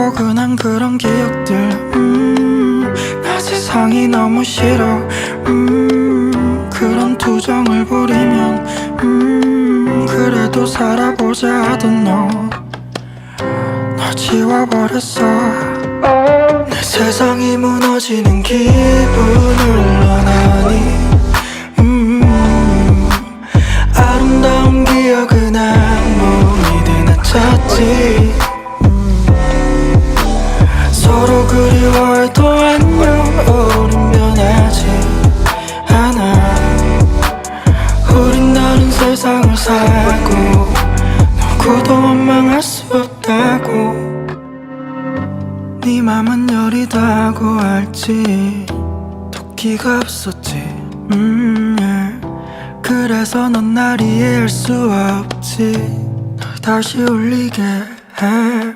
포근한 그런 기억들. 음, 나 세상이 너무 싫어. 음, 그런 투정을 부리면 음, 그래도 살아보자 하던 너. 너 지워버렸어. 내 세상이 무너지는 기분을 원하니. 음, 아름다운 기억은 아무 이데나 찾지 그리워해도 안녕 우린 변하지 않아 우린 다른 세상을 살고 누구도 원망할 수 없다고. 네 맘은 여리다고 알지. 도끼가 없었지. 음, 예. 그래서 넌 날 이해할 수 없지. 널 다시 울리게 해